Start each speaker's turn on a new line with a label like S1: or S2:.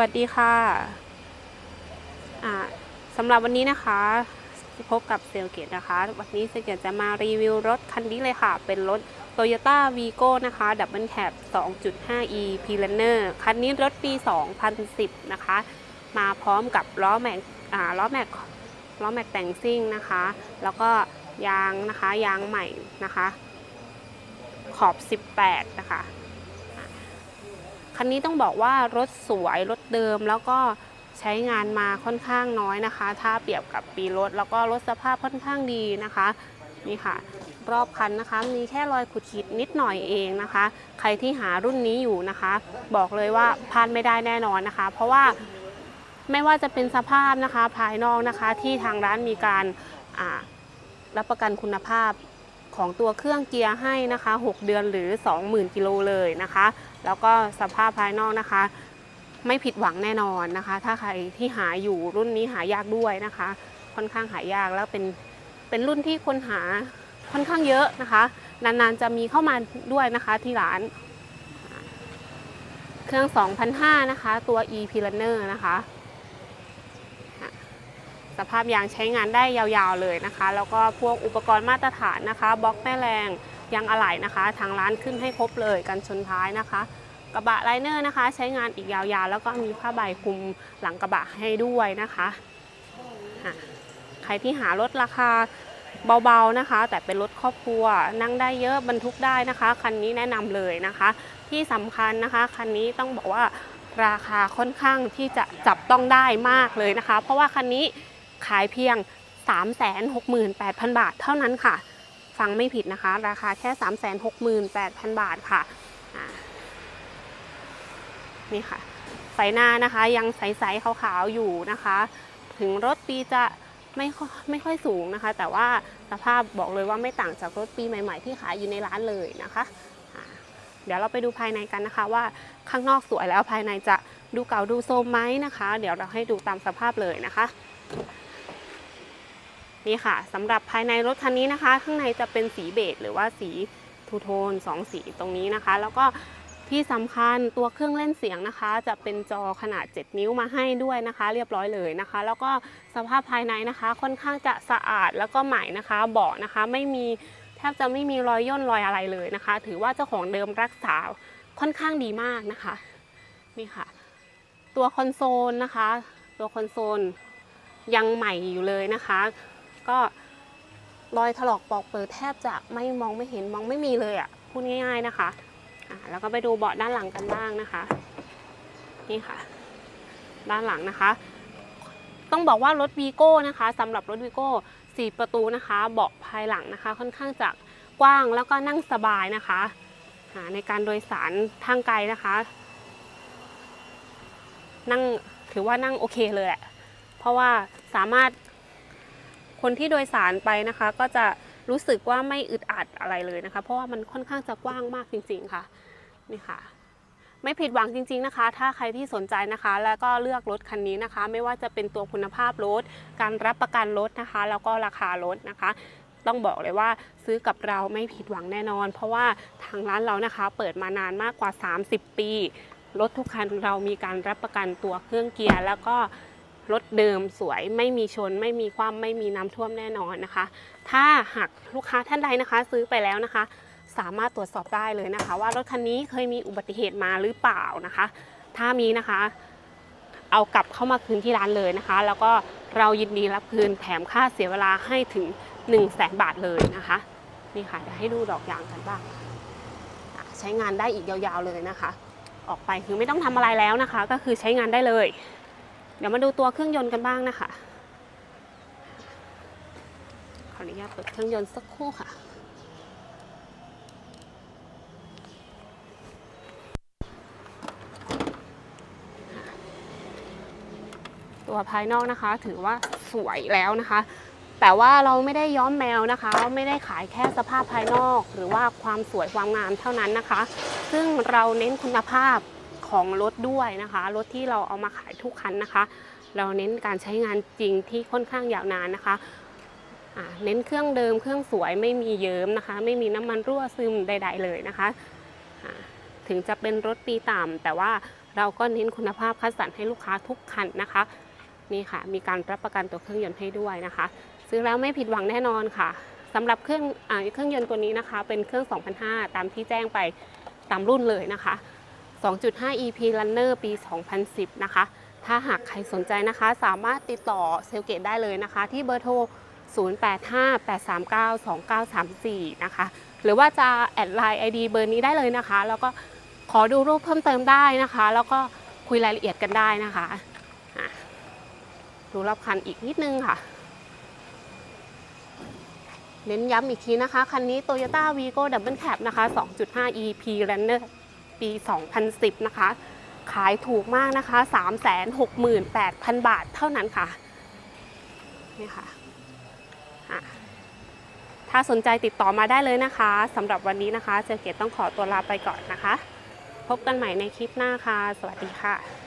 S1: วัสดีค่ะอ่าสำหรับวันนี้นะคะพบกับเซลเกตนะคะ วันนี้เซลเกตจะมารีวิวรถคันนี้เลยค่ะ เป็นรถ Toyota Vigo นะคะ Double Cab 2.5e p l a n n e r คันนี้รถปี 2010 นะคะ มาพร้อมกับล้อแม็กล้อแม็กล้อแม็กแต่งซิ่งนะคะ แล้วก็ยางนะคะยางใหม่นะคะ ขอบ 18 นะคะ คันนี้ต้องบอกว่ารถสวยรถเดิมแล้วก็ใช้งานมาค่อนข้างน้อยนะคะ ถ้าเปรียบกับปีรถ แล้วก็รถสภาพค่อนข้างดีนะคะนี่ค่ะ รอบคันนะคะ มีแค่รอยขุดขีดนิดหน่อยเองนะคะ ใครที่หารุ่นนี้อยู่นะคะ บอกเลยว่าพลาดไม่ได้แน่นอนนะคะ เพราะว่าไม่ว่าจะเป็นสภาพนะคะภายนอกนะคะที่ทางร้านมีการรับประกันคุณภาพ ของตัวเครื่องเกียร์ให้นะคะ 6 เดือนหรือ 20,000กิโลเลยนะคะ แล้วก็สภาพภายนอกนะคะ ไม่ผิดหวังแน่นอนนะคะ ถ้าใครที่หาอยู่รุ่นนี้หายากด้วยนะคะ ค่อนข้างหายากแล้วเป็นเป็นรุ่นที่คนหาค่อนข้างเยอะนะคะ นานๆจะมีเข้ามาด้วยนะคะที่ร้าน เครื่อง 2,500นะคะ ตัว e p l a n n e r นะคะอะ สภาพยางใช้งานได้ยาวๆเลยนะคะ แล้วก็พวกอุปกรณ์มาตรฐานนะคะบล็อกแม่แรงยางอะไหล่นะคะ ทางร้านขึ้นให้ครบเลยกันชนท้ายนะคะ กระบะไลเนอร์นะคะ ใช้งานอีกยาวๆ แล้วก็มีผ้าใบคลุมหลังกระบะให้ด้วยนะคะอะใครที่หารถราคาเบาๆนะคะ แต่เป็นรถครอบครัวนั่งได้เยอะบรรทุกได้นะคะ คันนี้แนะนำเลยนะคะ ที่สำคัญนะคะ คันนี้ต้องบอกว่าราคาค่อนข้างที่จะจับต้องได้มากเลยนะคะ เพราะว่าคันนี้ ขายเพียง 368,000 บาทเท่านั้นค่ะ ฟังไม่ผิดนะคะ ราคาแค่ 368,000 บาทค่ะนี่ค่ะไฟหน้านะคะ ยังใสๆขาวๆอยู่นะคะ ถึงรถปีจะไม่ไม่ค่อยสูงนะคะ แต่ว่าสภาพบอกเลยว่าไม่ต่างจากรถปีใหม่ๆที่ขายอยู่ในร้านเลยนะคะ เดี๋ยวเราไปดูภายในกันนะคะว่าข้างนอกสวยแล้วภายในจะดูเก่าดูโซมไหมนะคะ เดี๋ยวเราให้ดูตามสภาพเลยนะคะ นี่ค่ะสำหรับภายในรถคันนี้นะคะ ข้างในจะเป็นสีเบจหรือว่าสีทูโทนสองสีตรงนี้นะคะ แล้วก็ที่สำคัญตัวเครื่องเล่นเสียงนะคะ จะเป็นจอขนาด 7 นิ้วมาให้ด้วยนะคะ เรียบร้อยเลยนะคะ แล้วก็สภาพภายในนะคะ ค่อนข้างจะสะอาดแล้วก็ใหม่นะคะเบาะนะคะไม่มีแทบจะไม่มีรอยย่นรอยอะไรเลยนะคะ ถือว่าเจ้าของเดิมรักษาค่อนข้างดีมากนะคะนี่ค่ะ ตัวคอนโซลนะคะ ตัวคอนโซลยังใหม่อยู่เลยนะคะ ก็รอยถลอกปอกเปิดแทบจะไม่มองไม่เห็นมองไม่มีเลยอะ่ะพูดง่าย ๆนะคะอะแล้วก็ไปดูเบาะด้านหลังกันบ้างนะคะ นี่ค่ะ ด้านหลังนะคะ ต้องบอกว่ารถวีโก้นะคะสำหรับรถวีโก้สี่ประตูนะคะ เบาะภายหลังนะคะ ค่อนข้างจะกว้างแล้วก็นั่งสบายนะคะในการโดยสารทางไกลนะคะ นั่งถือว่านั่งโอเคเลยอะเพราะว่าสามารถ คนที่โดยสารไปนะคะ ก็จะรู้สึกว่าไม่อึดอัดอะไรเลยนะคะ เพราะว่ามันค่อนข้างจะกว้างมากจริง ๆค่ะนี่ค่ะ ไม่ผิดหวังจริง ๆนะคะ ถ้าใครที่สนใจนะคะ แล้วก็เลือกรถคันนี้นะคะ ไม่ว่าจะเป็นตัวคุณภาพรถ การรับประกันรถนะคะ แล้วก็ราคารถนะคะต้องบอกเลยว่าซื้อกับเราไม่ผิดหวังแน่นอน เพราะว่าทางร้านเรานะคะ เปิดมานานมากกว่า 30 ปี รถทุกคันเรามีการรับประกันตัวเครื่องเกียร์ แล้วก็ รถเดิมสวยไม่มีชน ไม่มีความไม่มีน้ำท่วมแน่นอนนะคะ ถ้าหากลูกค้าท่านใดนะคะ ซื้อไปแล้วนะคะ สามารถตรวจสอบได้เลยนะคะ ว่ารถคันนี้เคยมีอุบัติเหตุมาหรือเปล่านะคะ ถ้ามีนะคะ เอากลับเข้ามาคืนที่ร้านเลยนะคะ แล้วก็เรายินดีรับคืนแถมค่าเสียเวลาให้ถึง 1 0 0 0 0แสนบาทเลยนะคะนี่ค่ะเดี๋ยวให้ดูดอกยางกันบ้างใช้งานได้อีกยาวๆเลยนะคะ ออกไปคือไม่ต้องทำอะไรแล้วนะคะ ก็คือใช้งานได้เลย เดี๋ยวมาดูตัวเครื่องยนต์กันบ้างนะคะ ขออนุญาตเปิดเครื่องยนต์สักครู่ค่ะ ตัวภายนอกนะคะ ถือว่าสวยแล้วนะคะ แต่ว่าเราไม่ได้ย้อมแมวนะคะ ไม่ได้ขายแค่สภาพภายนอก หรือว่าความสวยความงามเท่านั้นนะคะ ซึ่งเราเน้นคุณภาพ ของรถด้วยนะคะ รถที่เราเอามาขายทุกคันนะคะ เราเน้นการใช้งานจริงที่ค่อนข้างยาวนานนะคะเน้นเครื่องเดิมเครื่องสวยไม่มีเยิ้มนะคะ ไม่มีน้ำมันรั่วซึมใด ๆ เลยนะคะ ถึงจะเป็นรถปีต่ำแต่ว่าเราก็เน้นคุณภาพคัดสรรให้ลูกค้าทุกคันนะคะ นี่ค่ะ มีการรับประกันตัวเครื่องยนต์ให้ด้วยนะคะ ซื้อแล้วไม่ผิดหวังแน่นอนค่ะสำหรับเครื่องอเครื่องยนต์ตัวนี้นะคะ เป็นเครื่อง 2005 ตามที่แจ้งไปตามรุ่นเลยนะคะ 2.5 EP Runner ปี 2010 นะคะ ถ้าหากใครสนใจนะคะ สามารถติดต่อเซลเกตได้เลยนะคะ ที่เบอร์โทร 0858392934 นะคะ หรือว่าจะแอดไลน์ ID เบอร์นี้ได้เลยนะคะ แล้วก็ขอดูรูปเพิ่มเติมได้นะคะ แล้วก็คุยรายละเอียดกันได้นะคะะดูรอบคันอีกนิดนึงค่ะ เน้นย้ำอีกทีนะคะ คันนี้ Toyota Vigo Double Cab นะคะ 2.5 EP Runner ปี 2010 นะคะ ขายถูกมากนะคะ 368,000 บาทเท่านั้นค่ะ นี่ค่ะ ถ้าสนใจติดต่อมาได้เลยนะคะสำหรับวันนี้นะคะ เจเกตต้องขอตัวลาไปก่อนนะคะ พบกันใหม่ในคลิปหน้าค่ะ สวัสดีค่ะ